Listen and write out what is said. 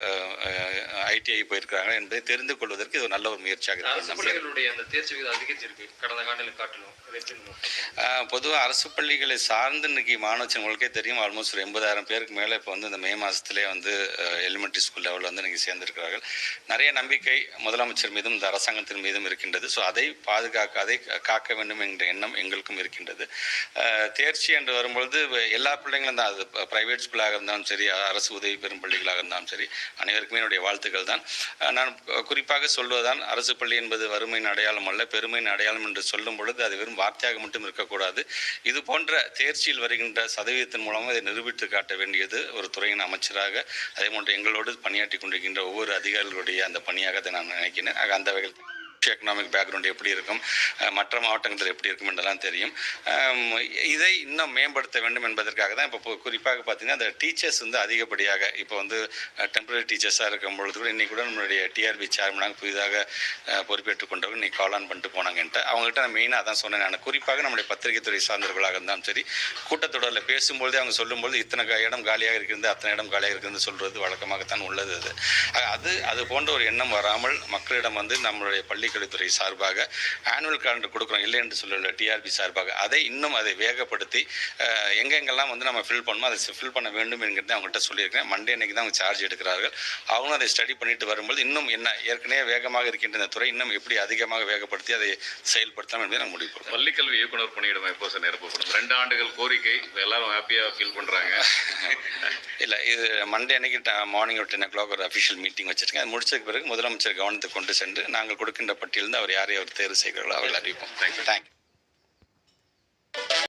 uh, ITI போயிருக்கிறாங்க என்பதை தெரிந்து கொள்வதற்கு இது ஒரு நல்ல ஒரு முயற்சியாக இருக்கும்? பொதுவாக அரசு பள்ளிகளை சார்ந்து இன்னைக்கு மாணவர்கள் உங்களுக்கே தெரியும். ஆல்மோஸ்ட் ஒரு எண்பதாயிரம் பேருக்கு மேலே இப்போ வந்து இந்த மே மாதத்திலே வந்து எலிமெண்ட்ரி ஸ்கூல் லெவலில் வந்து இன்னைக்கு சேர்ந்திருக்கிறார்கள். நிறைய நம்பிக்கை முதலமைச்சர் மீதும் இந்த அரசாங்கத்தின் மீதும் இருக்கின்றது. ஸோ அதை பாதுகாக்க அதை காக்க வேண்டும் என்ற எண்ணம் எங்களுக்கும் இருக்கின்றது. தேர்ச்சி என்று வரும்பொழுது எல்லா பிள்ளைங்களும் தான். அது ப்ரைவேட் ஸ்கூலாக இருந்தாலும் சரி அரசு உதவி பெறும் பள்ளிகளாக இருந்தாலும் சரி அனைவருக்குமே என்னுடைய வாழ்த்துக்கள். தான் நான் குறிப்பாக சொல்வதுதான் அரசு பள்ளி என்பது வறுமையின் அடையாளம் அல்ல பெருமையின் அடையாளம் என்று சொல்லும் பொழுது அது வெறும் வார்த்தையாக மட்டும் இருக்கக்கூடாது. இது போன்ற தேர்ச்சியில் வருகின்ற சதவீதத்தின் மூலமாக இதை நிரூபித்து காட்ட வேண்டியது ஒரு துறையின் அமைச்சராக அதே போன்று எங்களோடு பணியாற்றி கொண்டிருக்கின்ற ஒவ்வொரு அதிகாரிகளுடைய அந்த பணியாக அதை நான் நினைக்கிறேன். அந்த வகையில் எக்கனாமிக் பேக்ரவுண்ட் எப்படி இருக்கும் மற்ற மாவட்டங்களில் எப்படி இருக்கும் என்றெல்லாம் தெரியும். இதை இன்னும் மேம்படுத்த வேண்டும் என்பதற்காக தான் இப்போ குறிப்பாக பார்த்திங்கன்னா அந்த டீச்சர்ஸ் வந்து அதிகப்படியாக இப்போ வந்து டெம்பரரி டீச்சர்ஸாக இருக்கும் பொழுது கூட இன்றைக்கி கூட நம்மளுடைய டிஆர்பி சேர்மனாக புதிதாக பொறுப்பேற்றுக் கொண்டவங்க இன்னைக்கு கால் ஆன் பண்ணிட்டு போனாங்கன்ட்டு அவங்ககிட்ட நான் மெயினாக அதான் சொன்னேன் நான். குறிப்பாக நம்முடைய பத்திரிகை துறை சார்ந்தவர்களாக இருந்தாலும் சரி கூட்டத்தொடரில் பேசும்பொழுதே அவங்க சொல்லும்பொழுது இத்தனை இடம் காலியாக இருக்கிறது அத்தனை இடம் காலியாக இருக்குதுன்னு சொல்கிறது வழக்கமாகத்தான் உள்ளது அது. அது அது போன்ற ஒரு எண்ணம் வராமல் மக்களிடம் வந்து நம்மளுடைய பள்ளிக்கல்வித்துறை சார்பாக ஆனுவல் காலண்டர் கொடுக்குறோம். இல்லை என்று சொல்லல டிஆர்பி சார்பாக. அதை இன்னும் அதை வேகப்படுத்தி எங்கெங்கெல்லாம் வந்து நம்ம ஃபில் பண்ணணுமோ அதை ஃபில் பண்ண வேண்டும் என்கிறத அவங்ககிட்ட சொல்லியிருக்கேன் மண்டே அன்னைக்கு தான் அவங்க சார்ஜ் எடுக்கிறார்கள். அவங்களும் அதை ஸ்டடி பண்ணிட்டு வரும்போது இன்னும் என்ன ஏற்கனவே வேகமாக இருக்கின்ற இந்த துறை இன்னும் எப்படி அதிகமாக வேகப்படுத்தி அதை செயல்படுத்தலாம் என்பதை நான் முடிவு பண்ணுறேன். பள்ளிக்கல்வி இயக்குனர் பணியிடம் எப்போ சார் நிரப்பப்படும் ரெண்டு ஆண்டுகள் கோரிக்கை. எல்லாரும் ஹாப்பியா ஃபீல் பண்றாங்க. இல்லை இது மண்டே அன்னைக்கு மார்னிங் ஒரு டென் ஓ கிளாக் ஒரு அஃபிஷியல் மீட்டிங் வச்சிருக்கேன். அது முடிச்சதுக்கு பிறகு முதலமைச்சர் கவனத்துக்கு கொண்டு சென்று நாங்கள் கொடுக்கின்ற பட்டியலிருந்து அவர் யாரை அவர் தேர்வு செய்கிறார்களோ அவர்கள் அறிவிப்போம். தேங்க்யூ